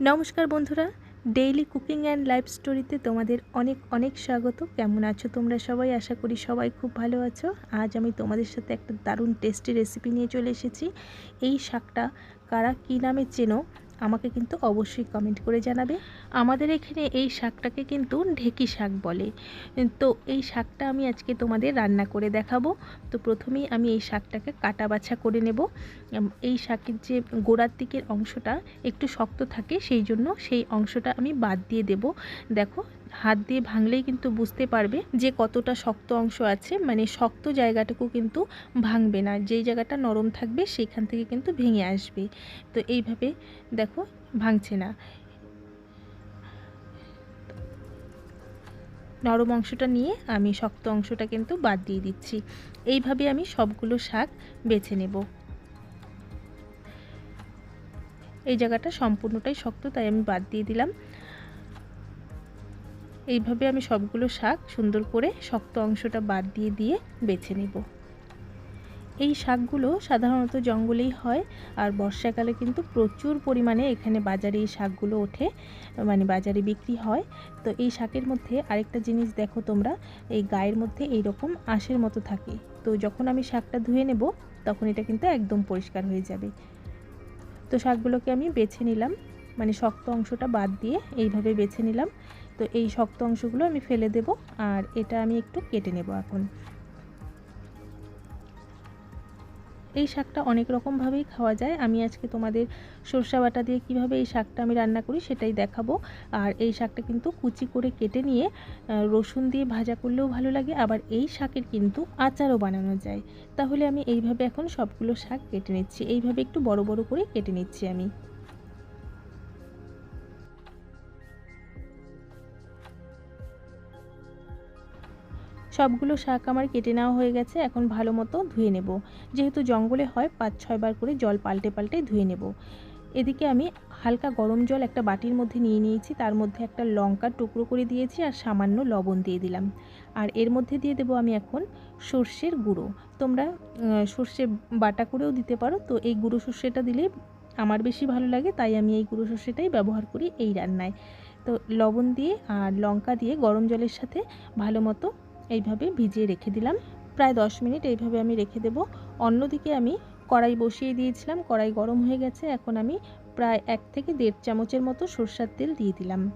নমস্কার বন্ধুরা daily cooking and life স্টোরিতে তোমাদের অনেক অনেক স্বাগত। কেমন আছো তোমরা সবাই? আশা করি সবাই খুব ভালো আছো। আজ আমি তোমাদের সাথে একটা দারুণ টেস্টি রেসিপি নিয়ে চলে এসেছি। এই শাকটা কারা কী নামে চেনো? আমাকে কিন্তু অবশ্যই কমেন্ট করে জানাবে। আমাদের এখানে এই শাকটাকে কিন্তু ঢেকি শাক বলে। তো এই শাকটা আমি আজকে তোমাদের রান্না করে দেখাবো। তো প্রথমেই আমি এই শাকটাকে কাটা বাছা করে নেব। এই শাকের যে গোড়ার দিকের অংশটা একটু শক্ত থাকে, সেই জন্য সেই অংশটা আমি বাদ দিয়ে দেব। দেখো হাত দিয়ে ভাঙলেই কিন্তু বুঝতে পারবে যে কতটা শক্ত অংশ আছে। মানে শক্ত জায়গাটুকু কিন্তু ভাঙবে না। যেই জায়গাটা নরম থাকবে সেখান থেকে কিন্তু ভেঙে আসবে। তো এইভাবে দেখো ভাঙছে না। নরম অংশটা নিয়ে আমি শক্ত অংশটা কিন্তু বাদ দিয়ে দিচ্ছি। এইভাবে আমি সবগুলো শাক বেছে নেব। এই জায়গাটা সম্পূর্ণটাই শক্ত, তাই আমি বাদ দিয়ে দিলাম। এইভাবে আমি সবগুলো শাক সুন্দর করে শক্ত অংশটা বাদ দিয়ে দিয়ে বেছে নেব। এই শাকগুলো সাধারণত জঙ্গলেই হয় আর বর্ষাকালে কিন্তু প্রচুর পরিমাণে এখানে বাজারে এই শাকগুলো ওঠে মানে বাজারে বিক্রি হয়। তো এই শাকের মধ্যে আরেকটা জিনিস দেখো তোমরা, এই গায়ের মধ্যে এই রকম আঁশের মতো থাকে। তো যখন আমি শাকটা ধুয়ে নেব, তখন এটা কিন্তু একদম পরিষ্কার হয়ে যাবে। তো শাকগুলোকে আমি বেছে নিলাম মানে শক্ত অংশটা বাদ দিয়ে এইভাবে বেছে নিলাম। তো এই শক্ত অংশগুলো আমি ফেলে দেব আর এটা আমি একটু কেটে নেব এখন। এই শাকটা অনেক রকমভাবেই খাওয়া যায়। আমি আজকে তোমাদের সরষা বাটা দিয়ে কীভাবে এই শাকটা আমি রান্না করি সেটাই দেখাবো। আর এই শাকটা কিন্তু কুচি করে কেটে নিয়ে রসুন দিয়ে ভাজা করলেও ভালো লাগে, আবার এই শাকের কিন্তু আচারও বানানো যায়। তাহলে আমি এইভাবে এখন সবগুলো শাক কেটে নিচ্ছি। এইভাবে একটু বড় বড় করে কেটে নিচ্ছি আমি। সবগুলো শাক আমার কেটে নেওয়া হয়ে গেছে, এখন ভালো মতো ধুয়ে নেব। যেহেতু জঙ্গলে হয়, পাঁচ ছয়বার করে জল পাল্টে পাল্টে ধুয়ে নেব। এদিকে আমি হালকা গরম জল একটা বাটির মধ্যে নিয়ে নিয়েছি, তার মধ্যে একটা লঙ্কার টুকরো করে দিয়েছি আর সামান্য লবণ দিয়ে দিলাম। আর এর মধ্যে দিয়ে দেবো আমি এখন সর্ষের গুঁড়ো। তোমরা সর্ষে বাটা করেও দিতে পারো, তো এই গুঁড়ো সর্ষেটা দিলে আমার বেশি ভালো লাগে, তাই আমি এই গুঁড়ো সর্ষেটাই ব্যবহার করি এই রান্নায়। তো লবণ দিয়ে আর লঙ্কা দিয়ে গরম জলের সাথে ভালো মতো এইভাবে ভিজিয়ে রেখে দিলাম। প্রায় দশ মিনিট এইভাবে আমি রেখে দেব। অন্যদিকে আমি কড়াই বসিয়ে দিয়েছিলাম, কড়াই গরম হয়ে গেছে। এখন আমি প্রায় এক থেকে দেড় চামচের মতো সর্ষার তেল দিয়ে দিলাম।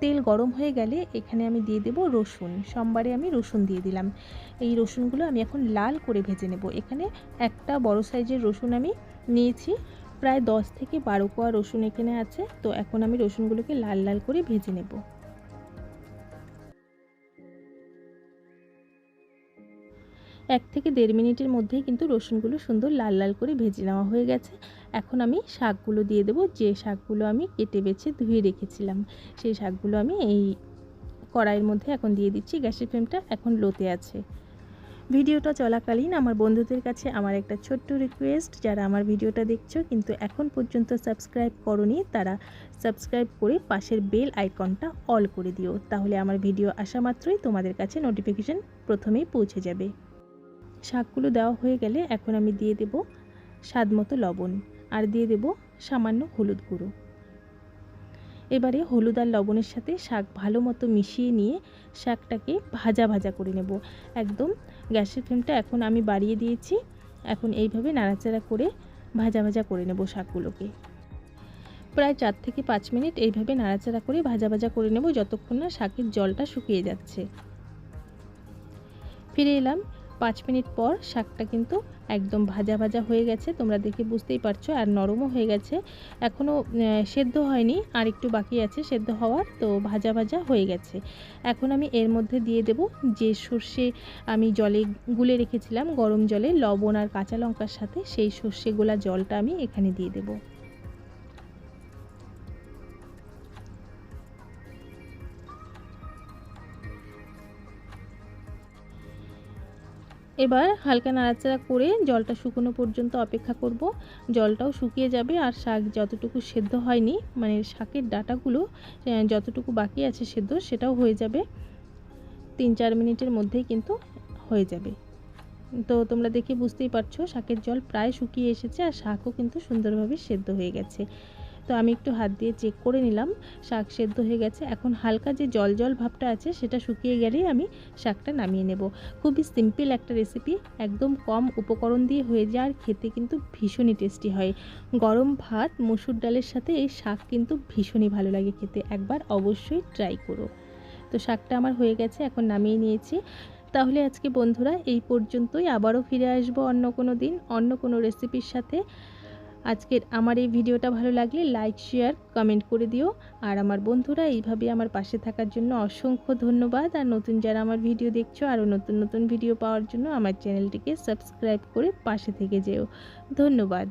তেল গরম হয়ে গেলে এখানে আমি দিয়ে দেব রসুন। সোমবারে আমি রসুন দিয়ে দিলাম। এই রসুনগুলো আমি এখন লাল করে ভেজে নেব। এখানে একটা বড় সাইজের রসুন আমি নিয়েছি। প্রায় দশ থেকে বারো কোয়া রসুন এখানে আছে। তো এখন আমি রসুনগুলোকে লাল লাল করে ভেজে নেব। এক থেকে দেড় মিনিটের মধ্যেই কিন্তু রসুনগুলো সুন্দর লাল লাল করে ভেজে নেওয়া হয়ে গেছে। এখন আমি শাকগুলো দিয়ে দেবো। যে শাকগুলো আমি কেটে বেছে ধুয়ে রেখেছিলাম, সেই শাকগুলো আমি এই কড়াইয়ের মধ্যে এখন দিয়ে দিচ্ছি। গ্যাসের ফ্লেমটা এখন লোতে আছে। ভিডিওটা চলাকালীন আমার বন্ধুদের কাছে আমার একটা ছোট্ট রিকোয়েস্ট যারা আমার ভিডিওটা দেখছ কিন্তু এখন পর্যন্ত সাবস্ক্রাইব করনি, তারা সাবস্ক্রাইব করে পাশের বেল আইকনটা অল করে দিও। তাহলে আমার ভিডিও আসা মাত্রই তোমাদের কাছে নোটিফিকেশন প্রথমেই পৌঁছে যাবে। শাকগুলো দেওয়া হয়ে গেলে এখন আমি দিয়ে দেব স্বাদ মতো লবণ আর দিয়ে দেব সামান্য হলুদ গুঁড়ো। এবারে হলুদ আর লবণের সাথে শাক ভালো মতো মিশিয়ে নিয়ে শাকটাকে ভাজা ভাজা করে নেব। একদম গ্যাসের ফ্লেমটা এখন আমি বাড়িয়ে দিয়েছি। এখন এইভাবে নাড়াচাড়া করে ভাজা ভাজা করে নেব শাকগুলোকে। প্রায় চার থেকে পাঁচ মিনিট এইভাবে নাড়াচাড়া করে ভাজা ভাজা করে নেব যতক্ষণ না শাকের জলটা শুকিয়ে যাচ্ছে। ফিরে এলাম পাঁচ মিনিট পর শাকটা কিন্তু একদম ভাজা ভাজা হয়ে গেছে। তোমরা দেখে বুঝতেই পারছ, আর নরমও হয়ে গেছে। এখনও সেদ্ধ হয়নি, আর একটু বাকি আছে সেদ্ধ হওয়ার, তো ভাজা ভাজা হয়ে গেছে। এখন আমি এর মধ্যে দিয়ে দেব যে সর্ষে আমি জলে গুলে রেখেছিলাম, গরম জলে, লবণ আর কাঁচা লঙ্কার সাথে সেই সর্ষে গোলা জলটা আমি এখানে দিয়ে দেবো। এবার হালকা নাড়াচাড়া করে জলটা শুকনো পর্যন্ত অপেক্ষা করব। জলটাও শুকিয়ে যাবে আর শাক যতটুকু সেদ্ধ হয়নি মানে শাকের ডাটাগুলো যতটুকু বাকি আছে সেদ্ধ, সেটাও হয়ে যাবে। তিন চার মিনিটের মধ্যেই কিন্তু হয়ে যাবে। তো তোমরা দেখে বুঝতেই পারছ, শাকের জল প্রায় শুকিয়ে এসেছে আর শাকও কিন্তু সুন্দরভাবে সেদ্ধ হয়ে গেছে। তো আমি একটু হাত দিয়ে চেক করে নিলাম, শাক সেদ্ধ হয়ে গেছে। এখন হালকা যে জল জল ভাবটা আছে, সেটা শুকিয়ে গেলেই আমি শাকটা নামিয়ে নেব। খুবই সিম্পল একটা রেসিপি একদম কম উপকরণ দিয়ে হয়ে যায় আর খেতে কিন্তু ভীষণই টেস্টি হয়। গরম ভাত, মসুর ডালের সাথে এই শাক কিন্তু ভীষণই ভালো লাগে খেতে, একবার অবশ্যই ট্রাই করো। তো শাকটা আমার হয়ে গেছে, এখন নামিয়ে নিয়েছি। তাহলে আজকে বন্ধুরা এই পর্যন্তই, আবারও ফিরে আসব অন্য কোনো দিন, অন্য কোনো রেসিপির সাথে। আজকের আমার এই ভিডিওটা ভালো লাগলে লাইক শেয়ার কমেন্ট করে দিও। আর আমার বন্ধুরা এইভাবে আমার পাশে থাকার জন্য অসংখ্য ধন্যবাদ। আর নতুন যারা আমার ভিডিও দেখছ, আরও নতুন নতুন ভিডিও পাওয়ার জন্য আমার চ্যানেলটিকে সাবস্ক্রাইব করে পাশে থেকে যেও। ধন্যবাদ।